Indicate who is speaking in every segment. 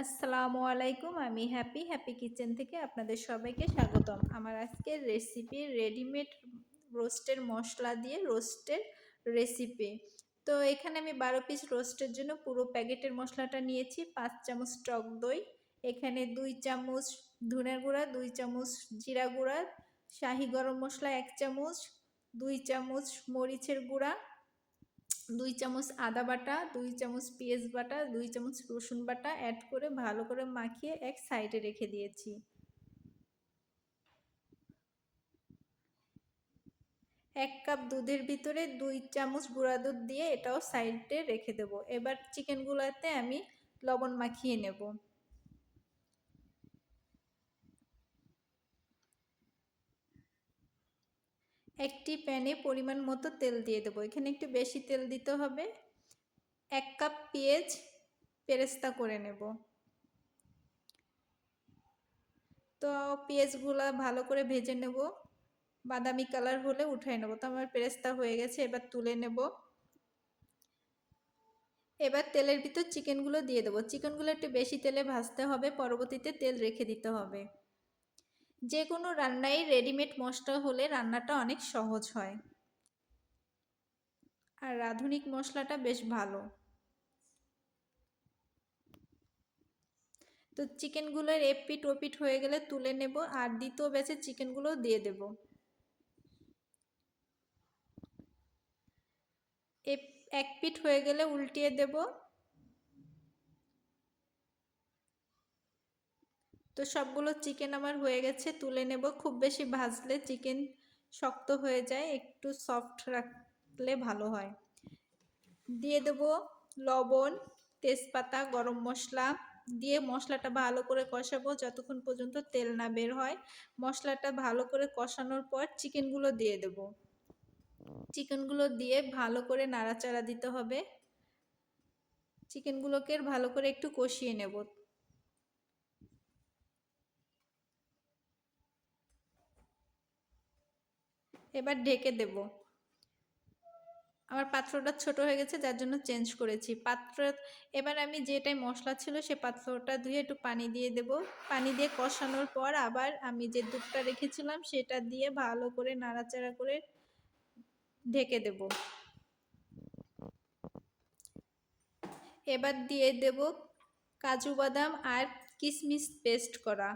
Speaker 1: আসসালামু আলাইকুম। আমি হ্যাপি হ্যাপি কিচেন থেকে আপনাদের সবাইকে স্বাগতম। আমার আজকের রেসিপি রেডিমেড রোস্টের মশলা দিয়ে রোস্টের রেসিপি তো এখানে আমি বারো পিস রোস্টের জন্য পুরো প্যাকেটের মশলাটা নিয়েছি। পাঁচ চামচ টক দই, এখানে দুই চামচ ধনের গুঁড়া, দুই চামচ জিরা গুঁড়া, শাহি গরম মশলা এক চামচ, দুই চামচ মরিচের গুঁড়া দুই চামচ আদা বাটা, দুই চামচ পেঁয়াজ বাটা, দুই চামচ রসুন বাটা অ্যাড করে ভালো করে মাখিয়ে এক সাইডে রেখে দিয়েছি। এক কাপ দুধের ভিতরে দুই চামচ গুঁড়া দুধ দিয়ে এটাও সাইডে রেখে দেব। এবার চিকেনগুলোতে আমি লবণ মাখিয়ে নেব। একটি প্যানে পরিমাণ মতো তেল দিয়ে দেবো। এখানে একটু বেশি তেল দিতে হবে। এক কাপ পেঁয়াজ পেরেস্তা করে নেব। তো পেঁয়াজগুলা ভালো করে ভেজে নেব। বাদামি কালার হলে উঠাই নেব। তো আমার পেরেস্তা হয়ে গেছে, এবার তুলে নেব। এবার তেলের ভিতর চিকেনগুলো দিয়ে দেবো। চিকেনগুলো একটু বেশি তেলে ভাজতে হবে, পরবর্তীতে তেল রেখে দিতে হবে। যে কোনো রান্নায় রেডিমেড মশলা হলে রান্নাটা অনেক সহজ হয়। আর আধুনিক মশলাটা বেশ ভালো। তো চিকেনগুলোর এপিট ওপিট হয়ে গেলে তুলে নেব আর দ্বিতীয় ব্যাচে চিকেনগুলো দিয়ে দেব। এক পিট হয়ে গেলে উল্টিয়ে দেবো। তো সবগুলো চিকেন আমার হয়ে গেছে, তুলে নেব। খুব বেশি ভাজলে চিকেন শক্ত হয়ে যায়, একটু সফট রাখলে ভালো হয়। দিয়ে দেব লবণ, তেজপাতা, গরম মশলা। দিয়ে মশলাটা ভালো করে কষাবো যতক্ষণ পর্যন্ত তেল না বের হয়। মশলাটা ভালো করে কষানোর পর চিকেনগুলো দিয়ে দেব। চিকেনগুলো দিয়ে ভালো করে নাড়াচাড়া দিতে হবে। চিকেনগুলোকে ভালো করে একটু কষিয়ে নেব। এবার ঢেকে দেব। আমার পাত্রটা ছোট হয়ে গেছে, যার জন্য চেঞ্জ করেছি। পাত্র, এবার আমি যেটাই মশলা ছিল সে পাত্রটা ধুয়ে একটু পানি দিয়ে দেব। পানি দিয়ে কষানোর পর আবার আমি যে দুধটা রেখেছিলাম সেটা দিয়ে ভালো করে নাড়াচাড়া করে ঢেকে দেব। এবার দিয়ে দেব কাজু বাদাম আর কিশমিশ পেস্ট করা।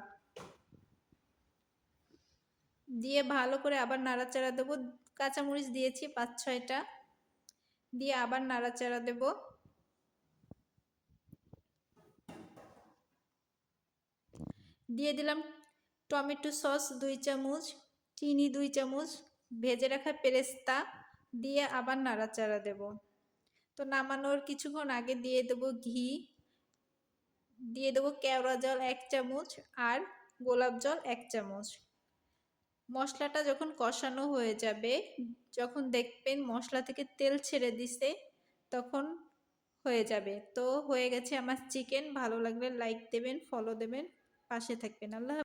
Speaker 1: দিয়ে ভালো করে আবার নাড়াচাড়া দেবো। কাঁচামরিচ দিয়েছি পাঁচ, ছয়টা। দিয়ে আবার নাড়াচাড়া দেব। দিয়ে দিলাম টমেটো সস দুই চামচ, চিনি দুই চামচ, ভেজে রাখা পেরেস্তা দিয়ে আবার নাড়াচাড়া দেব। তো নামানোর কিছুক্ষণ আগে দিয়ে দেব ঘি, দিয়ে দেবো কেওড়া জল এক চামচ আর গোলাপ জল এক চামচ। মশলাটা যখন কষানো হয়ে যাবে, যখন দেখবেন মশলা থেকে তেল ছেড়ে দিছে, তখন হয়ে যাবে। তো হয়ে গেছে আমার চিকেন, ভালো লাগলে লাইক দেবেন ফলো দেবেন, পাশে থাকবেন। আল্লাহ